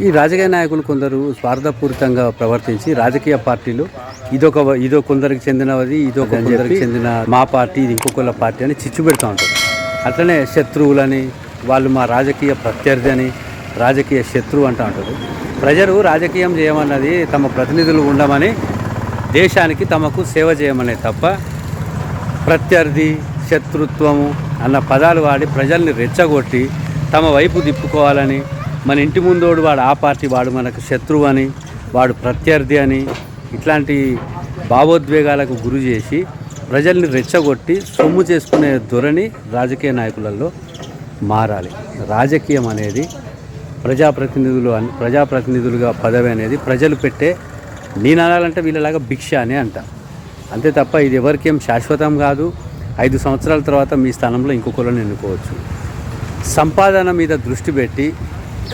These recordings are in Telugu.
ఈ రాజకీయ నాయకులు కొందరు స్వార్థపూరితంగా ప్రవర్తించి రాజకీయ పార్టీలు ఇదొక ఇదో కొందరికి చెందినది ఇదో కొందరికి చెందిన మా పార్టీ ఇది ఇంకొకళ్ళ పార్టీ అని చిచ్చు పెడతా ఉంటారు. అట్లనే శత్రువులని వాళ్ళు మా రాజకీయ ప్రత్యర్థి అని రాజకీయ శత్రువు అంటూ ఉంటారు. ప్రజలు రాజకీయం చేయమన్నది తమ ప్రతినిధులు ఉండమని దేశానికి తమకు సేవ చేయమనే తప్ప ప్రత్యర్థి శత్రుత్వము అన్న పదాలు వాడి ప్రజల్ని రెచ్చగొట్టి తమ వైపు తిప్పుకోవాలని మన ఇంటి ముందోడు వాడు ఆ పార్టీ వాడు మనకు శత్రువు అని వాడు ప్రత్యర్థి అని ఇట్లాంటి భావోద్వేగాలకు గురి చేసి ప్రజల్ని రెచ్చగొట్టి సొమ్ము చేసుకునే ధోరణి రాజకీయ నాయకులలో మారాలి. రాజకీయం అనేది ప్రజాప్రతినిధులు అని ప్రజాప్రతినిధులుగా పదవి అనేది ప్రజలు పెట్టే నేను అనాలంటే వీళ్ళలాగా భిక్ష అని అంట. అంతే తప్ప ఇది ఎవరికేం శాశ్వతం కాదు. ఐదు సంవత్సరాల తర్వాత మీ స్థానంలో ఇంకొకరిని ఎన్నుకోవచ్చు. సంపాదన మీద దృష్టి పెట్టి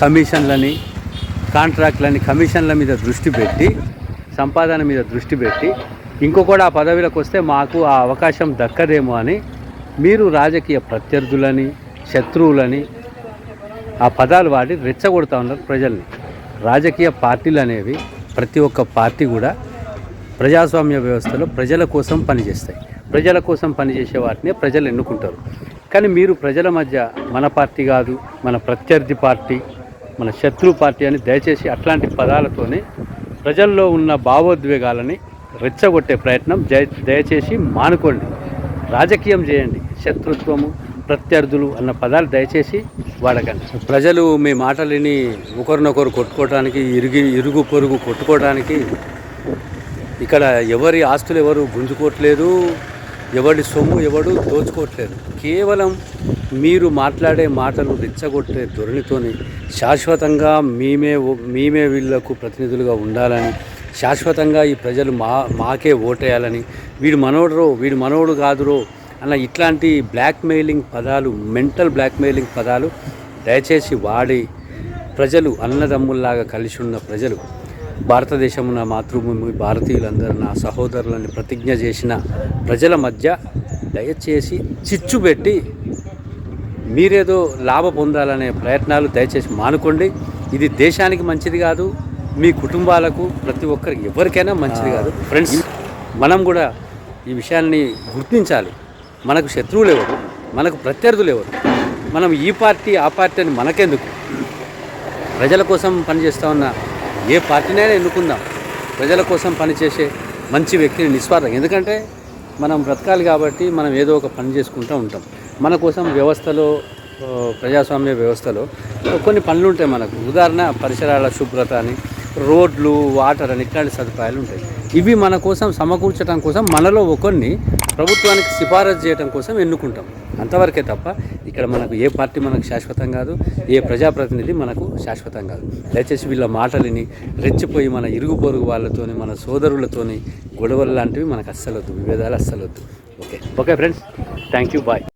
కమిషన్లని కాంట్రాక్ట్లని కమిషన్ల మీద దృష్టి పెట్టి సంపాదన మీద దృష్టి పెట్టి ఇంకొకటి ఆ పదవిలోకి వస్తే మాకు ఆ అవకాశం దక్కదేమో అని మీరు రాజకీయ ప్రత్యర్థులని శత్రువులని ఆ పదాలు వాడి రెచ్చగొడుతూ ఉన్నారు ప్రజల్ని. రాజకీయ పార్టీలు అనేవి ప్రతి ఒక్క పార్టీ కూడా ప్రజాస్వామ్య వ్యవస్థలో ప్రజల కోసం పనిచేస్తాయి. ప్రజల కోసం పనిచేసే వాటిని ప్రజలు ఎన్నుకుంటారు. కానీ మీరు ప్రజల మధ్య మన పార్టీ కాదు మన ప్రత్యర్థి పార్టీ మన శత్రు పార్టీ అని దయచేసి అట్లాంటి పదాలతోనే ప్రజల్లో ఉన్న భావోద్వేగాలని రెచ్చగొట్టే ప్రయత్నం దయచేసి మానుకోండి. రాజకీయం చేయండి. శత్రుత్వము ప్రత్యర్థులు అన్న పదాలు దయచేసి వాడకండి. ప్రజలు మీ మాటలని ఒకరినొకరు కొట్టుకోవడానికి ఇరిగి ఇరుగు పొరుగు కొట్టుకోవడానికి ఇక్కడ ఎవరి ఆస్తులు ఎవరు గుంజుకోవట్లేదు ఎవడి సొమ్ము ఎవడు దోచుకోవట్లేదు. కేవలం మీరు మాట్లాడే మాటలు రెచ్చగొట్టే ధోరణితోని శాశ్వతంగా మేమే మేమే వీళ్ళకు ప్రతినిధులుగా ఉండాలని శాశ్వతంగా ఈ ప్రజలు మా మాకే ఓటేయాలని వీడు మనోడరో వీడు మనోడు కాదురో అన్న ఇట్లాంటి బ్లాక్మెయిలింగ్ పదాలు మెంటల్ బ్లాక్మెయిలింగ్ పదాలు దయచేసి వాడి ప్రజలు అన్నదమ్ముల్లాగా కలిసి ఉన్న ప్రజలు భారతదేశం నా మాతృభూమి భారతీయులందరూ నా సహోదరులని ప్రతిజ్ఞ చేసిన ప్రజల మధ్య దయచేసి చిచ్చు పెట్టి మీరేదో లాభ పొందాలనే ప్రయత్నాలు దయచేసి మానుకోండి. ఇది దేశానికి మంచిది కాదు మీ కుటుంబాలకు ప్రతి ఒక్కరికి ఎవరికైనా మంచిది కాదు. ఫ్రెండ్స్ మనం కూడా ఈ విషయాన్ని గుర్తించాలి. మనకు శత్రువులు ఎవరు? మనకు ప్రత్యర్థులు ఎవరు? మనం ఈ పార్టీ ఆ పార్టీ అని మనకెందుకు? ప్రజల కోసం పనిచేస్తూ ఉన్న ఏ పార్టీనైనా ఎన్నుకుందాం. ప్రజల కోసం పనిచేసే మంచి వ్యక్తిని నిస్వార్థం. ఎందుకంటే మనం బ్రతకాలి కాబట్టి మనం ఏదో ఒక పని చేసుకుంటూ ఉంటాం. మన కోసం వ్యవస్థలో ప్రజాస్వామ్య వ్యవస్థలో కొన్ని పనులు ఉంటాయి మనకు. ఉదాహరణ పరిసరాల శుభ్రత అని రోడ్లు వాటర్ అని ఇట్లాంటి సదుపాయాలు ఉంటాయి. ఇవి మన కోసం సమకూర్చడం కోసం మనలో ఒకరిని ప్రభుత్వానికి సిఫారసు చేయడం కోసం ఎన్నుకుంటాం. అంతవరకే తప్ప ఇక్కడ మనకు ఏ పార్టీ మనకు శాశ్వతం కాదు ఏ ప్రజాప్రతినిధి మనకు శాశ్వతం కాదు. దయచేసి వీళ్ళ మాటలని రెచ్చిపోయి మన ఇరుగు పొరుగు వాళ్ళతోని మన సోదరులతోని గొడవలు లాంటివి మనకు అస్సలొద్దు విభేదాలు అస్సలొద్దు. Okay. Okay friends. Thank you bye.